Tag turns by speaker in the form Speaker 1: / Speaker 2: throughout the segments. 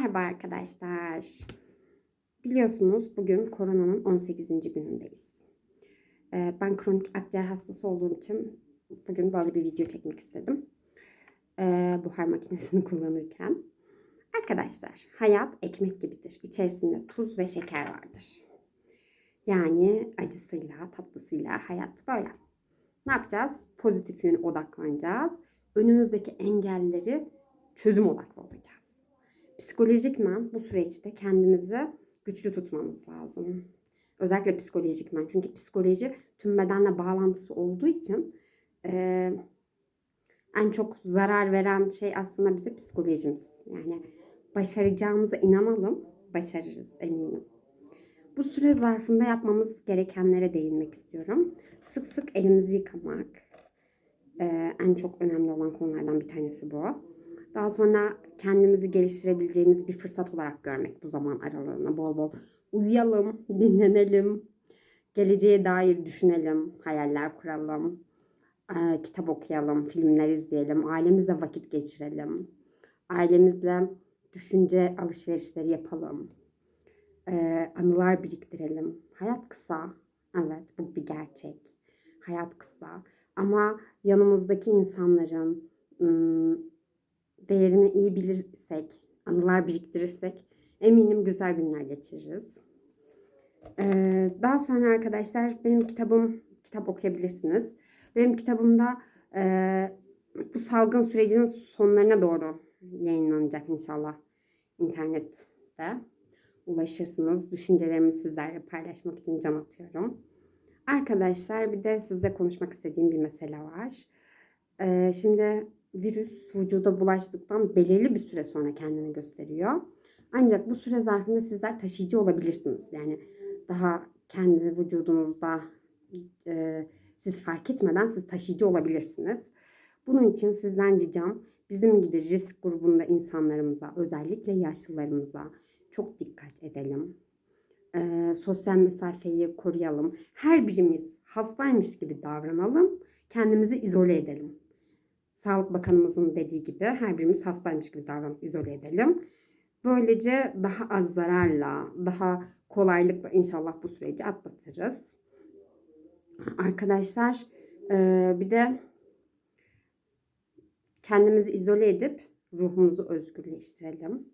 Speaker 1: Merhaba arkadaşlar. Biliyorsunuz bugün koronanın 18. günündeyiz. Ee, Ben kronik akciğer hastası olduğum için bugün böyle bir video çekmek istedim. Ee, Buhar makinesini kullanırken. Arkadaşlar hayat ekmek gibidir. İçerisinde tuz ve şeker vardır. Yani acısıyla, tatlısıyla hayat böyle. Ne yapacağız? Pozitif yöne odaklanacağız. Önümüzdeki engelleri çözüm odaklı olacağız. Psikolojikmen bu süreçte kendimizi güçlü tutmamız lazım. Özellikle psikolojikmen. Çünkü psikoloji tüm bedenle bağlantısı olduğu için eee, en çok zarar veren şey aslında bize psikolojimiz. Yani başaracağımıza inanalım, başarırız eminim. Bu süre zarfında yapmamız gerekenlere değinmek istiyorum. Sık sık elimizi yıkamak. Ee, en çok önemli olan konulardan bir tanesi bu. Daha sonra kendimizi geliştirebileceğimiz bir fırsat olarak görmek bu zaman aralığını. Bol bol uyuyalım, dinlenelim, geleceğe dair düşünelim, hayaller kuralım, ee, kitap okuyalım, filmler izleyelim, ailemizle vakit geçirelim, ailemizle düşünce alışverişleri yapalım, ee, anılar biriktirelim. Hayat kısa, evet bu bir gerçek. Hayat kısa ama yanımızdaki insanların ım, değerini iyi bilirsek, anılar biriktirirsek eminim güzel günler geçiririz. Ee, daha sonra arkadaşlar benim kitabım, kitap okuyabilirsiniz. Benim kitabımda e, bu salgın sürecinin sonlarına doğru yayınlanacak inşallah internette. Ulaşırsınız. Düşüncelerimi sizlerle paylaşmak için can atıyorum. Arkadaşlar bir de sizle konuşmak istediğim bir mesele var. Ee, şimdi virüs vücuda bulaştıktan belirli bir süre sonra kendini gösteriyor. Ancak bu süre zarfında sizler taşıyıcı olabilirsiniz. Yani daha kendi vücudunuzda e, siz fark etmeden siz taşıyıcı olabilirsiniz. Bunun için sizden ricam bizim gibi risk grubunda insanlarımıza, özellikle yaşlılarımıza çok dikkat edelim. E, sosyal mesafeyi koruyalım. Her birimiz hastaymış gibi davranalım. Kendimizi izole edelim. Sağlık Bakanımızın dediği gibi her birimiz hastaymış gibi davranıp izole edelim. Böylece daha az zararla, daha kolaylıkla inşallah bu süreci atlatırız. Arkadaşlar e, bir de kendimizi izole edip ruhumuzu özgürleştirelim.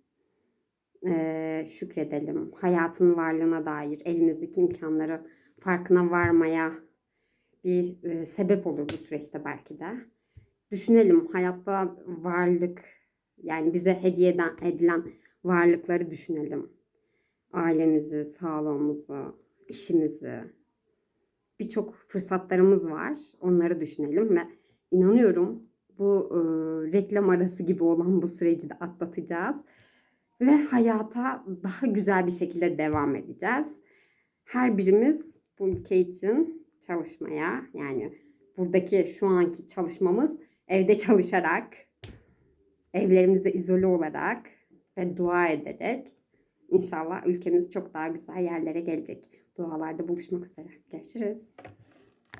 Speaker 1: E, şükredelim. Hayatın varlığına dair elimizdeki imkanları farkına varmaya bir e, sebep olur bu süreçte belki de. Düşünelim hayatta varlık yani bize hediye eden, edilen varlıkları düşünelim. Ailemizi, sağlığımızı, işimizi. Birçok fırsatlarımız var. Onları düşünelim ve inanıyorum bu e, reklam arası gibi olan bu süreci de atlatacağız. Ve hayata daha güzel bir şekilde devam edeceğiz. Her birimiz bu ülke için çalışmaya yani buradaki şu anki çalışmamız evde çalışarak, evlerimizde izole olarak ve dua ederek inşallah ülkemiz çok daha güzel yerlere gelecek. Dualarda buluşmak üzere. Görüşürüz.